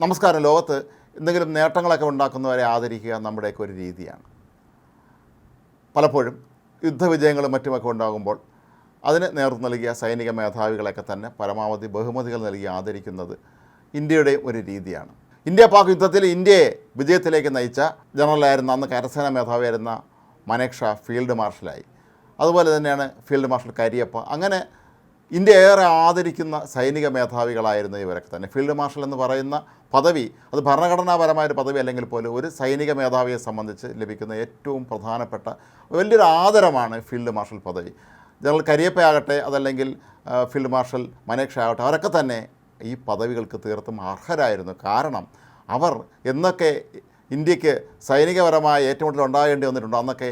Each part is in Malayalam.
നമസ്കാരം. ലോകത്ത് എന്തെങ്കിലും നേട്ടങ്ങളൊക്കെ ഉണ്ടാക്കുന്നവരെ ആദരിക്കുക നമ്മുടെയൊക്കെ ഒരു രീതിയാണ്. പലപ്പോഴും യുദ്ധവിജയങ്ങളും മറ്റുമൊക്കെ ഉണ്ടാകുമ്പോൾ അതിന് നേതൃത്വം നൽകിയ സൈനിക മേധാവികളൊക്കെ തന്നെ പരമാവധി ബഹുമതികൾ നൽകി ആദരിക്കുന്നത് ഇന്ത്യയുടെ ഒരു രീതിയാണ്. ഇന്ത്യ പാക് യുദ്ധത്തിൽ ഇന്ത്യയെ വിജയത്തിലേക്ക് നയിച്ച ജനറലായിരുന്ന അന്ന് കരസേനാ മേധാവിയായിരുന്ന മനേക്ഷ ഫീൽഡ് മാർഷലായി. അതുപോലെ തന്നെയാണ് ഫീൽഡ് മാർഷൽ കരിയപ്പ. അങ്ങനെ ഇന്ത്യ ഏറെ ആദരിക്കുന്ന സൈനിക മേധാവികളായിരുന്നു ഇവരൊക്കെ തന്നെ. ഫീൽഡ് മാർഷൽ എന്ന് പറയുന്ന പദവി അത് ഭരണഘടനാപരമായ ഒരു പദവി അല്ലെങ്കിൽ പോലും ഒരു സൈനിക മേധാവിയെ സംബന്ധിച്ച് ലഭിക്കുന്ന ഏറ്റവും പ്രധാനപ്പെട്ട വലിയൊരു ആദരമാണ് ഫീൽഡ് മാർഷൽ പദവി. ജനറൽ കരിയപ്പയാകട്ടെ അതല്ലെങ്കിൽ ഫീൽഡ് മാർഷൽ മനേക്ഷ ആകട്ടെ അവരൊക്കെ തന്നെ ഈ പദവികൾക്ക് തീർത്തും അർഹരായിരുന്നു. കാരണം അവർ എന്നൊക്കെ ഇന്ത്യയ്ക്ക് സൈനികപരമായ ഏറ്റുമുട്ടൽ ഉണ്ടാകേണ്ടി വന്നിട്ടുണ്ടോ. അന്നൊക്കെ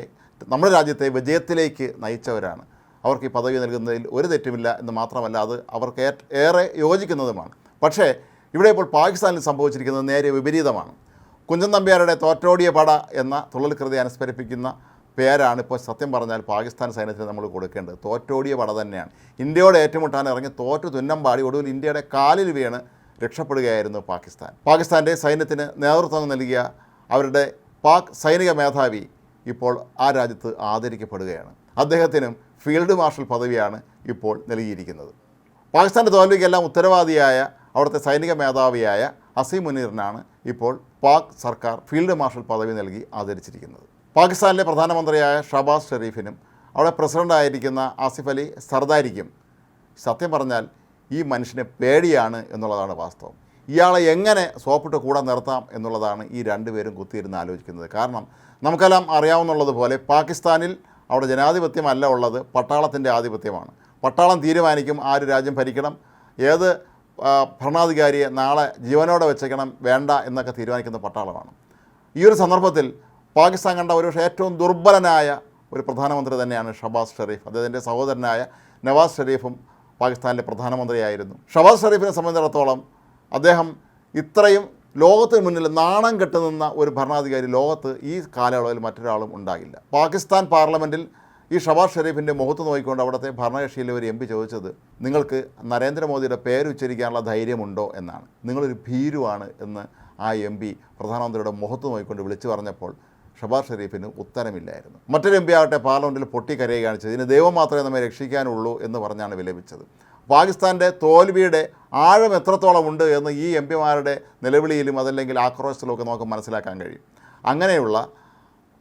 നമ്മുടെ രാജ്യത്തെ വിജയത്തിലേക്ക് നയിച്ചവരാണ്. അവർക്ക് ഈ പദവി നൽകുന്നതിൽ ഒരു തെറ്റുമില്ല എന്ന് മാത്രമല്ല അത് അവർക്ക് ഏറെ യോജിക്കുന്നതുമാണ്. പക്ഷേ ഇവിടെ ഇപ്പോൾ പാകിസ്ഥാനിൽ സംഭവിച്ചിരിക്കുന്നത് നേരെ വിപരീതമാണ്. കുഞ്ചൻ നമ്പ്യാരുടെ തോറ്റോടിയ പട എന്ന തുള്ളൽകൃതി അനുസ്മരിപ്പിക്കുന്ന പേരാണ് ഇപ്പോൾ സത്യം പറഞ്ഞാൽ പാകിസ്ഥാൻ സൈന്യത്തിന് നമ്മൾ കൊടുക്കേണ്ടത്. തോറ്റോടിയ പട തന്നെയാണ്. ഇന്ത്യയോട് ഏറ്റുമുട്ടാൻ ഇറങ്ങി തോറ്റു തുന്നം പാടി ഒടുവിൽ ഇന്ത്യയുടെ കാലിൽ വീണ് രക്ഷപ്പെടുകയായിരുന്നു പാകിസ്ഥാൻ. പാകിസ്ഥാന്റെ സൈന്യത്തിന് നേതൃത്വം നൽകിയ അവരുടെ പാക് സൈനിക മേധാവി ഇപ്പോൾ ആ രാജ്യത്ത് ആദരിക്കപ്പെടുകയാണ്. അദ്ദേഹത്തിനും ഫീൽഡ് മാർഷൽ പദവിയാണ് ഇപ്പോൾ നൽകിയിരിക്കുന്നത്. പാകിസ്ഥാന്റെ തോൽവിക്കെല്ലാം ഉത്തരവാദിയായ അവിടുത്തെ സൈനിക മേധാവിയായ അസീം മുനീറിനാണ് ഇപ്പോൾ പാക് സർക്കാർ ഫീൽഡ് മാർഷൽ പദവി നൽകി ആദരിച്ചിരിക്കുന്നത്. പാകിസ്ഥാനിലെ പ്രധാനമന്ത്രിയായ ഷബാസ് ഷെരീഫിനും അവിടെ പ്രസിഡന്റായിരിക്കുന്ന ആസിഫ് അലി സർദാരിക്കും സത്യം പറഞ്ഞാൽ ഈ മനുഷ്യനെ പേടിയാണ് എന്നുള്ളതാണ് വാസ്തവം. ഇയാളെ എങ്ങനെ സോപ്പിട്ട് കൂടെ നിർത്താം എന്നുള്ളതാണ് ഈ രണ്ടുപേരും കുത്തിയിരുന്ന് ആലോചിക്കുന്നത്. കാരണം നമുക്കെല്ലാം അറിയാവുന്നുള്ളതുപോലെ പാകിസ്ഥാനിൽ അവിടെ ജനാധിപത്യമല്ല ഉള്ളത് പട്ടാളത്തിന്റെ ആധിപത്യമാണ്. പട്ടാളം തീരുമാനിക്കും ആര് രാജ്യം ഭരിക്കണം ഏത് ഭരണാധികാരിയെ നാളെ ജീവനോടെ വെച്ചേക്കണം വേണ്ട എന്നൊക്കെ തീരുമാനിക്കുന്ന പട്ടാളമാണ്. ഈ ഒരു സന്ദർഭത്തിൽ പാകിസ്ഥാൻ കണ്ട ഒരു ഏറ്റവും ദുർബലനായ ഒരു പ്രധാനമന്ത്രി തന്നെയാണ് ഷബാസ് ഷെരീഫ്. അദ്ദേഹത്തിന്റെ സഹോദരനായ നവാസ് ഷെരീഫും പാകിസ്ഥാനിലെ പ്രധാനമന്ത്രിയായിരുന്നു. ഷബാസ് ഷെരീഫിനെ സംബന്ധിച്ചിടത്തോളം അദ്ദേഹം ഇത്രയും ലോകത്തിന് മുന്നിൽ നാണം കെട്ട് നിന്ന ഒരു ഭരണാധികാരി ലോകത്ത് ഈ കാലയളവിൽ മറ്റൊരാളും ഉണ്ടാകില്ല പാകിസ്ഥാൻ പാർലമെന്റിൽ ഈ ഷബാസ് ഷെരീഫിന്റെ മുഖത്ത് നോക്കിക്കൊണ്ട് അവിടുത്തെ ഭരണകക്ഷിയിലെ ഒരു എം പി ചോദിച്ചത് നിങ്ങൾക്ക് നരേന്ദ്രമോദിയുടെ പേര് ഉച്ചരിക്കാനുള്ള ധൈര്യമുണ്ടോ? എന്നാണ്. നിങ്ങളൊരു ഭീരുവാണ് എന്ന് ആ എം പി പ്രധാനമന്ത്രിയുടെ മുഖത്ത് നോക്കിക്കൊണ്ട് വിളിച്ചു പറഞ്ഞപ്പോൾ ഷബാസ് ഷെരീഫിന് ഉത്തരമില്ലായിരുന്നു. മറ്റൊരു എം പി ആകട്ടെ പാർലമെന്റിൽ പൊട്ടിക്കരയുകയാണ് ചെയ്തത്. ഇതിന് ദൈവം മാത്രമേ നമ്മെ രക്ഷിക്കാനുള്ളൂ എന്ന് പറഞ്ഞാണ് വിലപിച്ചത്. പാകിസ്ഥാന്റെ തോൽവിയുടെ ആഴം എത്രത്തോളം ഉണ്ട് എന്ന് ഈ എം പിമാരുടെ നിലവിളിയിലും അതല്ലെങ്കിൽ ആക്രോശത്തിലും ഒക്കെ നമുക്ക് മനസ്സിലാക്കാൻ കഴിയും. അങ്ങനെയുള്ള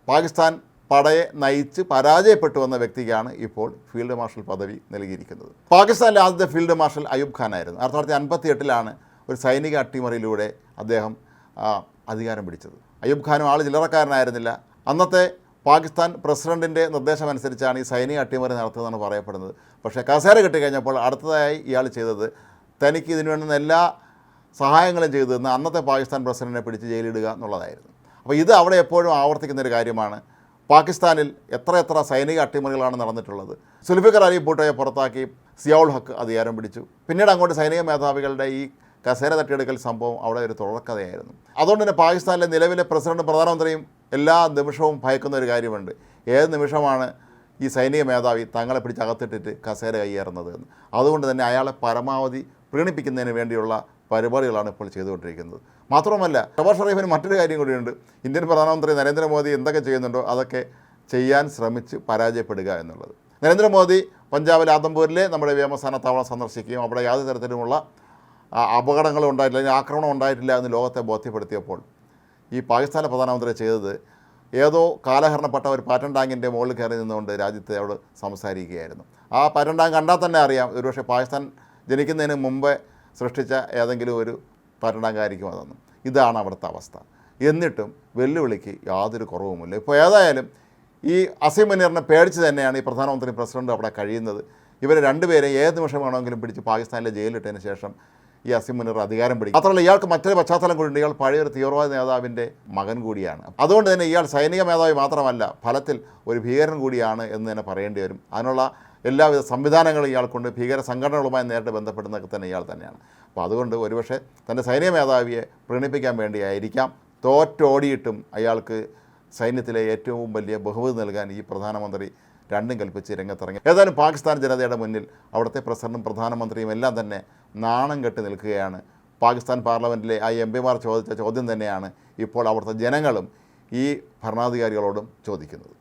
പാകിസ്ഥാൻ പടയെ നയിച്ച് പരാജയപ്പെട്ടു വന്ന വ്യക്തിക്കാണ് ഇപ്പോൾ ഫീൽഡ് മാർഷൽ പദവി നൽകിയിരിക്കുന്നത്. പാകിസ്ഥാനിലെ ആദ്യത്തെ ഫീൽഡ് മാർഷൽ അയൂബ് ഖാനായിരുന്നു ആയിരത്തി തൊള്ളായിരത്തി അൻപത്തി എട്ടിലാണ് ഒരു സൈനിക അട്ടിമറിയിലൂടെ അദ്ദേഹം അധികാരം പിടിച്ചത്. അയൂബ് ഖാനും ആൾ ചില്ലറക്കാരനായിരുന്നില്ല. അന്നത്തെ പാകിസ്ഥാൻ പ്രസിഡന്റിന്റെ നിർദ്ദേശമനുസരിച്ചാണ് ഈ സൈനിക അട്ടിമറി നടത്തുന്നതെന്ന് പറയപ്പെടുന്നത്. പക്ഷേ കസേര കിട്ടിക്കഴിഞ്ഞപ്പോൾ അടുത്തതായി ഇയാൾ ചെയ്തത് തനിക്ക് ഇതിനു വേണ്ടുന്ന എല്ലാ സഹായങ്ങളും ചെയ്തു തന്ന അന്നത്തെ പാകിസ്ഥാൻ പ്രസിഡന്റിനെ പിടിച്ച് ജയിലിടുക എന്നുള്ളതായിരുന്നു. അപ്പോൾ ഇത് അവിടെ എപ്പോഴും ആവർത്തിക്കുന്ന ഒരു കാര്യമാണ്. പാകിസ്ഥാനിൽ എത്ര എത്ര സൈനിക അട്ടിമറികളാണ് നടന്നിട്ടുള്ളത്. സുൽഫിക്കർ അലി ഭൂട്ടോയെ പുറത്താക്കി സിയാൾ ഹക്ക് അധികാരം പിടിച്ചു. പിന്നീട് അങ്ങോട്ട് സൈനിക മേധാവികളുടെ ഈ കസേര തട്ടിയെടുക്കൽ സംഭവം അവിടെ ഒരു തുടർക്കഥയായിരുന്നു. അതുകൊണ്ട് തന്നെ പാകിസ്ഥാനിലെ നിലവിലെ പ്രസിഡന്റും പ്രധാനമന്ത്രിയും എല്ലാ നിമിഷവും ഭയക്കുന്ന ഒരു കാര്യമുണ്ട്. ഏത് നിമിഷമാണ് ഈ സൈനിക മേധാവി തങ്ങളെ പിടിച്ച് അകത്തിട്ടിട്ട് കസേര കൈയേറുന്നത് എന്ന്? അതുകൊണ്ട് തന്നെ അയാളെ പരമാവധി പ്രീണിപ്പിക്കുന്നതിന് വേണ്ടിയുള്ള പരിപാടികളാണ് ഇപ്പോൾ ചെയ്തുകൊണ്ടിരിക്കുന്നത്. മാത്രമല്ല ഷബാസ് ഷറീഫിന് മറ്റൊരു കാര്യം കൂടിയുണ്ട്. ഇന്ത്യൻ പ്രധാനമന്ത്രി നരേന്ദ്രമോദി എന്തൊക്കെ ചെയ്യുന്നുണ്ടോ അതൊക്കെ ചെയ്യാൻ ശ്രമിച്ച് പരാജയപ്പെടുക എന്നുള്ളത്. നരേന്ദ്രമോദി പഞ്ചാബിലെ ആദംപൂരിലെ നമ്മുടെ വ്യോമസ്ഥാനത്താവളം സന്ദർശിക്കുകയും അവിടെ യാതൊരു തരത്തിലുമുള്ള അപകടങ്ങളും ഉണ്ടായിട്ടില്ല അല്ലെങ്കിൽ ആക്രമണം ഉണ്ടായിട്ടില്ല എന്ന് ലോകത്തെ ബോധ്യപ്പെടുത്തിയപ്പോൾ ഈ പാകിസ്ഥാനിലെ പ്രധാനമന്ത്രി ചെയ്തത് ഏതോ കാലഹരണപ്പെട്ട ഒരു പാറ്റൻ ടാങ്കിന്റെ മുകളിൽ കയറി നിന്നുകൊണ്ട് രാജ്യത്തെ അവിടെ സംസാരിക്കുകയായിരുന്നു. ആ പാറ്റൻ ടാങ്ക് കണ്ടാൽ തന്നെ അറിയാം ഒരുപക്ഷെ പാകിസ്ഥാൻ ജനിക്കുന്നതിന് മുമ്പേ സൃഷ്ടിച്ച ഏതെങ്കിലും ഒരു പാറ്റൻ ടാങ്ക് ആയിരിക്കും അതെന്ന്. ഇതാണ് അവിടുത്തെ അവസ്ഥ. എന്നിട്ടും വെല്ലുവിളിക്ക് യാതൊരു കുറവുമില്ല. ഇപ്പോൾ ഏതായാലും ഈ അസീം മുനീറിനെ പേടിച്ച് തന്നെയാണ് ഈ പ്രധാനമന്ത്രി പ്രസിഡന്റ് അവിടെ കഴിയുന്നത്. ഇവരെ രണ്ടുപേരെ ഏത് നിമിഷം വേണമെങ്കിലും പിടിച്ച് പാകിസ്ഥാനിലെ ജയിലിലിട്ടതിന് ശേഷം ഈ അസീം അധികാരം പിടിക്കും. മാത്രമല്ല ഇയാൾക്ക് മറ്റൊരു പശ്ചാത്തലം കൂടിയുണ്ട്. ഇയാൾ പഴയൊരു തീവ്രവാദ നേതാവിന്റെ മകൻ കൂടിയാണ്. അതുകൊണ്ട് തന്നെ ഇയാൾ സൈനിക മേധാവി മാത്രമല്ല ഫലത്തിൽ ഒരു ഭീകരൻ കൂടിയാണ് എന്ന് തന്നെ പറയേണ്ടി വരും. അതിനുള്ള എല്ലാവിധ സംവിധാനങ്ങളും ഇയാൾക്കുണ്ട്. ഭീകര സംഘടനകളുമായി നേരിട്ട് ബന്ധപ്പെടുന്നതൊക്കെ തന്നെ ഇയാൾ തന്നെയാണ്. അപ്പോൾ അതുകൊണ്ട് ഒരുപക്ഷെ തന്റെ സൈനിക മേധാവിയെ പ്രീണിപ്പിക്കാൻ വേണ്ടിയായിരിക്കാം. തോറ്റോടിയിട്ടും അയാൾക്ക് സൈന്യത്തിലെ ഏറ്റവും വലിയ ബഹുമതി നൽകാൻ ഈ പ്രധാനമന്ത്രി രണ്ടും കൽപ്പിച്ച് രംഗത്തിറങ്ങി ഏതായാലും പാകിസ്ഥാൻ ജനതയുടെ മുന്നിൽ അവിടുത്തെ പ്രസിഡന്റും പ്രധാനമന്ത്രിയും എല്ലാം തന്നെ നാണം കെട്ടി നിൽക്കുകയാണ്. പാകിസ്ഥാൻ പാർലമെന്റിലെ ആ എം പിമാർ ചോദിച്ച ചോദ്യം തന്നെയാണ് ഇപ്പോൾ അവിടുത്തെ ജനങ്ങളും ഈ ഭരണാധികാരികളോടും ചോദിക്കുന്നത്.